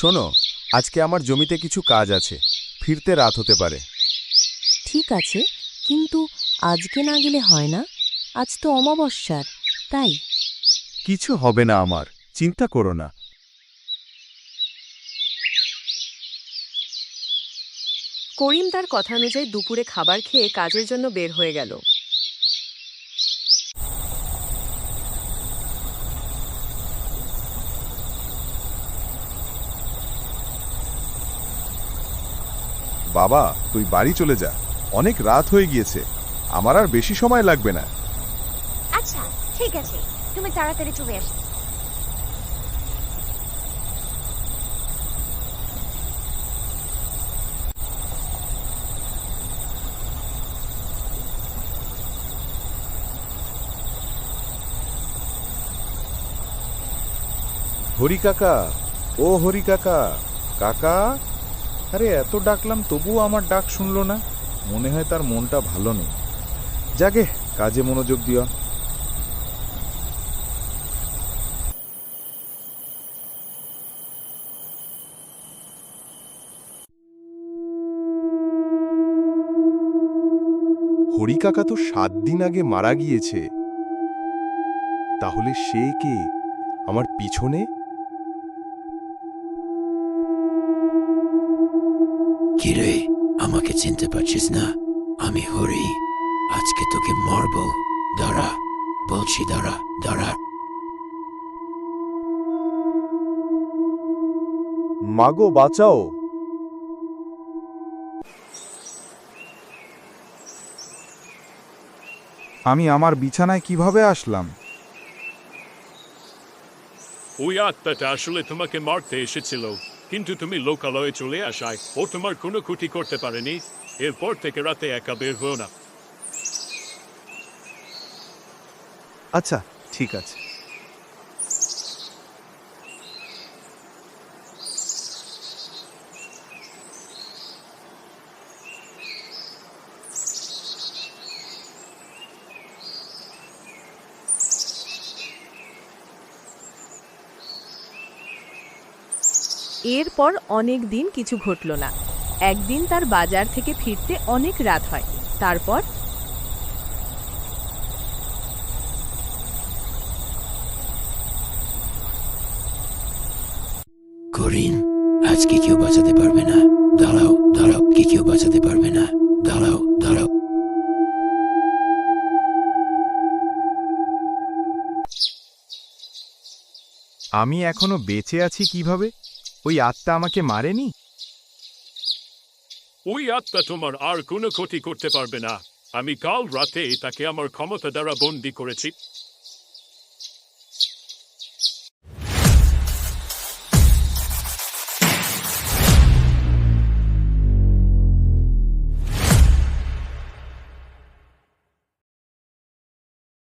শোনো আজকে আমার জমিতে কিছু কাজ আছে ফিরতে রাত হতে পারে। ঠিক আছে কিন্তু আজকে না গেলে হয় না আজ তো অমাবস্যার তাই। কিছু হবে না আমার চিন্তা করো না। করিম তার কথা অনুযায়ী দুপুরে খাবার খেয়ে কাজের জন্য বের হয়ে গেল। বাবা তুই বাড়ি চলে যা। অনেক রাত হয়ে গিয়েছে। আমার আর বেশি সময় লাগবে না। আচ্ছা ঠিক আছে। তুমি তাড়াতাড়ি চলে আসো। হরি কাকা ও হরি কাকা। কাকা? আরে, এত ডাকলাম, তবুও আমার ডাক শুনলো না। মনে হয় তার মনটা ভালো নেই। যাকে কাজে মনোযোগ দিও। হরি কাকা তো সাত দিন আগে মারা গিয়েছে। তাহলে সে কে? আমার পিছনে? কিরে? আমাকে চিনতে পারছিস না? আমি হরি। আজকে তোকে মারব। দাঁড়া বলছি দাঁড়া দাঁড়া। মাগো বাঁচাও। আমি আমার বিছানায় কীভাবে আসলাম? ওই আত্মাটা আসলে তোমাকে মারতে এসেছিল। কিন্তু তুমি লোকালয়ে চলে আসায় ও তোমার কোনো ক্ষতি করতে পারেনি। এরপর থেকে রাতে একা বের হও না। আচ্ছা ঠিক আছে। এরপর অনেক দিন কিছু ঘটল না। একদিন তার বাজার থেকে ফিরতে অনেক রাত হয়। তারপর করিন আজকে কেউ বাঁচাতে পারবে না। দাঁড়াও দাঁড়াও কি কেউ বাঁচাতে পারবে না। দাঁড়াও দাঁড়াও। আমি এখনও বেঁচে আছি কীভাবে? ওই আত্মা আমাকে মারেনি? ওই আত্মা তোমার আর কোনো ক্ষতি করতে পারবে না। আমি কাল রাতে তাকে আমার ক্ষমতা দ্বারা বন্দি করেছি।